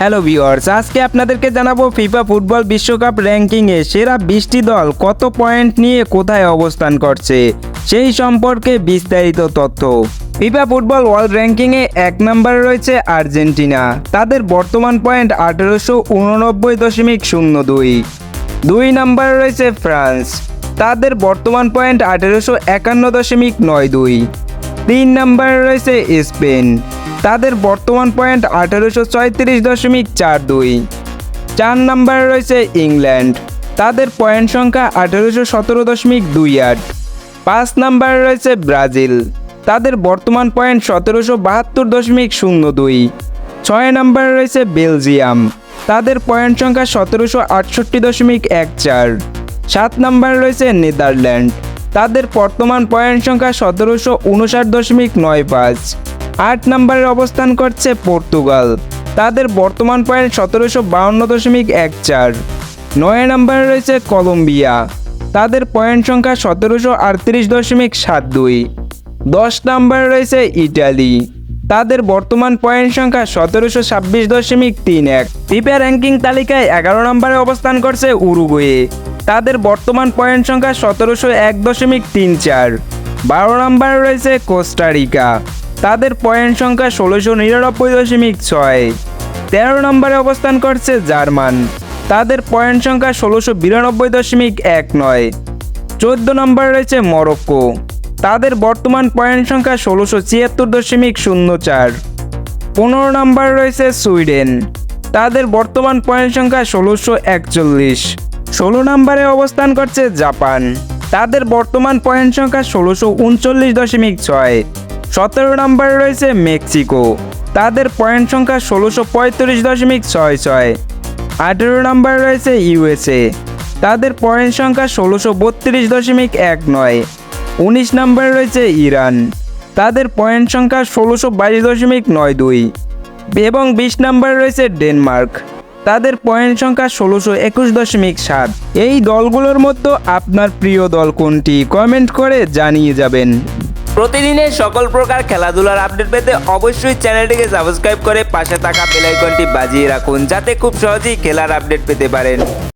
Hello viewers আজকে আপনাদেরকে জানাব ফিফা ফুটবল বিশ্বকাপ র্যাঙ্কিংয়ে সেরা বিশটি দল কত পয়েন্ট নিয়ে কোথায় অবস্থান করছে? সেই সম্পর্কে বিস্তারিত তথ্য। ফিফা ফুটবল ওয়ার্ল্ড র্যাঙ্কিংয়ে এক নম্বরে রয়েছে আর্জেন্টিনা। তাদের বর্তমান পয়েন্ট আঠেরোশো উননব্বই দশমিক শূন্য দুই। দুই নম্বরে রয়েছে ফ্রান্স। তাদের বর্তমান পয়েন্ট আঠেরোশো একান্ন দশমিক নয় দুই। তিন নম্বরে রয়েছে স্পেন। তাদের বর্তমান পয়েন্ট আঠেরোশো ছয়ত্রিশ দশমিক চার দুই। চার নম্বরে রয়েছে ইংল্যান্ড। তাদের পয়েন্ট সংখ্যা আঠেরোশো সতেরো দশমিক দুই আট। পাঁচ নম্বরে রয়েছে ব্রাজিল। তাদের বর্তমান পয়েন্ট সতেরোশো বাহাত্তর দশমিক শূন্য দুই। ছয় নম্বরে রয়েছে বেলজিয়াম। তাদের পয়েন্ট সংখ্যা সতেরোশো আটষট্টি দশমিক এক চার। সাত নম্বরে রয়েছে নেদারল্যান্ড। তাদের বর্তমান পয়েন্ট সংখ্যা সতেরোশো উনষাট দশমিক নয় পাঁচ। আট নম্বরের অবস্থান করছে পর্তুগাল। তাদের বর্তমান পয়েন্ট সতেরোশো বাউন্ন দশমিক এক চার। নয় নম্বরে রয়েছে কলম্বিয়া। তাদের পয়েন্ট সংখ্যা সতেরোশো আটত্রিশ দশমিক সাত দুই। দশ নম্বরে রয়েছে ইটালি। তাদের বর্তমান পয়েন্ট সংখ্যা সতেরোশো ছাব্বিশ দশমিক তিন এক। ফিফা র্যাঙ্কিং তালিকায় এগারো নম্বরে অবস্থান করছে উরুগুয়ে। তাদের বর্তমান পয়েন্ট সংখ্যা সতেরোশো এক দশমিক তিন চার। বারো নম্বরে রয়েছে কোস্টারিকা। তাদের পয়েন্ট সংখ্যা ষোলোশো নিরানব্বই দশমিক ছয়। তেরো নম্বরে অবস্থান করছে জার্মান। তাদের পয়েন্ট সংখ্যা ষোলোশো বিরানব্বই দশমিক এক নয়। চোদ্দ নম্বরে রয়েছে মরক্কো। তাদের বর্তমান পয়েন্ট সংখ্যা ষোলোশো ছিয়াত্তর দশমিক শূন্য চার। পনেরো নম্বরে রয়েছে সুইডেন। তাদের বর্তমান পয়েন্ট সংখ্যা ষোলোশো একচল্লিশ। ষোলো নম্বরে অবস্থান করছে জাপান। তাদের বর্তমান পয়েন্ট সংখ্যা ষোলোশো উনচল্লিশ দশমিক ছয়। সতেরো নম্বরে রয়েছে মেক্সিকো। তাদের পয়েন্ট সংখ্যা ষোলোশো পঁয়ত্রিশ দশমিক ছয় ছয়। আঠেরো নম্বরে রয়েছে ইউএসএ। তাদের পয়েন্ট সংখ্যা ষোলোশো বত্রিশ দশমিক এক নয়। উনিশ নম্বরে রয়েছে ইরান। তাদের পয়েন্ট সংখ্যা ষোলোশো বাইশ দশমিক নয় দুই। এবং বিশ নম্বরে রয়েছে ডেনমার্ক। তাদের পয়েন্ট সংখ্যা ষোলোশো একুশ দশমিক সাত। এই দলগুলোর মধ্যে আপনার প্রিয় দল কোনটি? কমেন্ট করে জানিয়ে যাবেন। প্রতিদিনের সকল প্রকার খেলাধুলার আপডেট পেতে অবশ্যই চ্যানেলটিকে সাবস্ক্রাইব করে পাশে থাকা বেলাইকনটি বাজিয়ে রাখুন, যাতে খুব সহজেই খেলার আপডেট পেতে পারেন।